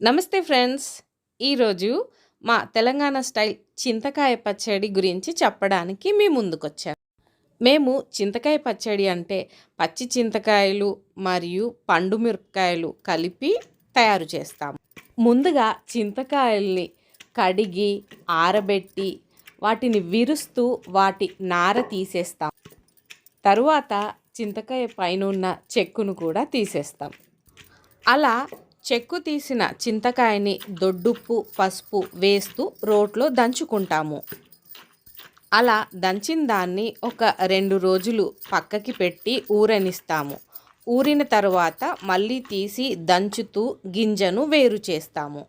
నమస్తే ఫ్రెండ్స్. ఈరోజు మా తెలంగాణ స్టైల్ చింతకాయ పచ్చడి గురించి చెప్పడానికి మీ ముందుకొచ్చాను మేము చింతకాయ పచ్చడి అంటే పచ్చి చింతకాయలు మరియు పండు మిరపకాయలు కలిపి తయారు చేస్తాము ముందుగా చింతకాయల్ని కడిగి ఆరబెట్టి వాటిని విరుస్తూ వాటి నార తీసేస్తాం. తరువాత చింతకాయ పైన ఉన్న చెక్కును కూడా తీసేస్తాం. అలా చెక్కు తీసిన చింతకాయని దొడ్డుప్పు పసుపు వేస్తూ రోట్లో దంచుకుంటాము. అలా దంచిన దాన్ని ఒక రెండు రోజులు పక్కకి పెట్టి ఊరనిస్తాము. ఊరిన తర్వాత మళ్ళీ తీసి దంచుతూ గింజను వేరు చేస్తాము.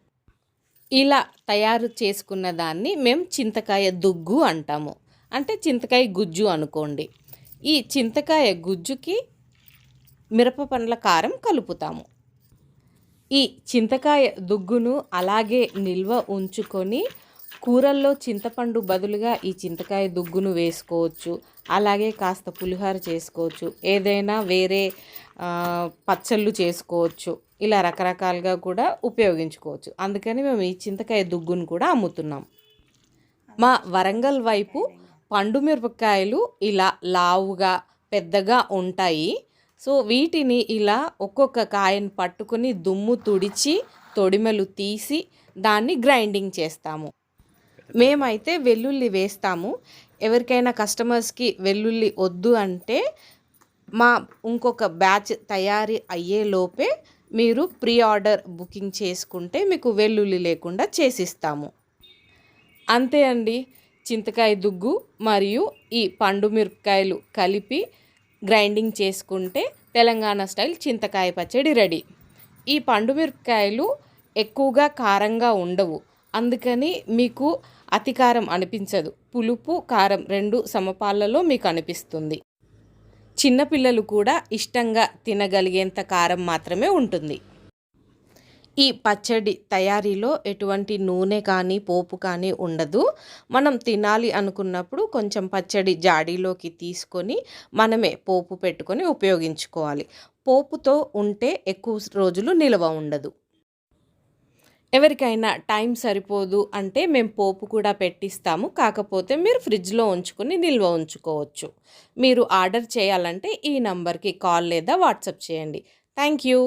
ఇలా తయారు చేసుకున్న దాన్ని మేము చింతకాయ దుగ్గు అంటాము. అంటే చింతకాయ గుజ్జు అనుకోండి. ఈ చింతకాయ గుజ్జుకి మిరప పండ్ల కారం కలుపుతాము. ఈ చింతకాయ దుగ్గును అలాగే నిల్వ ఉంచుకొని కూరల్లో చింతపండు బదులుగా ఈ చింతకాయ దుగ్గును వేసుకోవచ్చు. అలాగే కాస్త పులిహోర చేసుకోవచ్చు. ఏదైనా వేరే పచ్చళ్ళు చేసుకోవచ్చు. ఇలా రకరకాలుగా కూడా ఉపయోగించుకోవచ్చు. అందుకని మేము ఈ చింతకాయ దుగ్గును కూడా అమ్ముతున్నాం. మా వరంగల్ వైపు పండు మిరపకాయలు ఇలా లావుగా పెద్దగా ఉంటాయి. సో వీటిని ఇలా ఒక్కొక్క కాయను పట్టుకొని దుమ్ము తుడిచి తొడిమెలు తీసి దాన్ని గ్రైండింగ్ చేస్తాము. మేమైతే వెల్లుల్లి వేస్తాము. ఎవరికైనా కస్టమర్స్కి వెల్లుల్లి వద్దు అంటే మా ఇంకొక బ్యాచ్ తయారీ అయ్యేలోపే మీరు ప్రీ ఆర్డర్ బుకింగ్ చేసుకుంటే మీకు వెల్లుల్లి లేకుండా చేసిస్తాము. అంతే అండి. చింతకాయ దుగ్గు మరియు ఈ పండు మిరపకాయలు కలిపి గ్రైండింగ్ చేసుకుంటే తెలంగాణ స్టైల్ చింతకాయ పచ్చడి రెడీ. ఈ పండు మిరపకాయలు ఎక్కువగా కారంగా ఉండవు. అందుకని మీకు అతి కారం అనిపించదు. పులుపు కారం రెండు సమపాలలో మీకు అనిపిస్తుంది. చిన్నపిల్లలు కూడా ఇష్టంగా తినగలిగేంత కారం మాత్రమే ఉంటుంది. ఈ పచ్చడి తయారీలో ఎటువంటి నూనె కానీ పోపు కానీ ఉండదు. మనం తినాలి అనుకున్నప్పుడు కొంచెం పచ్చడి జాడీలోకి తీసుకొని మనమే పోపు పెట్టుకొని ఉపయోగించుకోవాలి. పోపుతో ఉంటే ఎక్కువ రోజులు నిల్వ ఉండదు. ఎవరికైనా టైం సరిపోదు అంటే మేము పోపు కూడా పెట్టిస్తాము. కాకపోతే మీరు ఫ్రిడ్జ్లో ఉంచుకొని నిల్వ ఉంచుకోవచ్చు. మీరు ఆర్డర్ చేయాలంటే ఈ నంబర్కి కాల్ లేదా వాట్సాప్ చేయండి. Thank you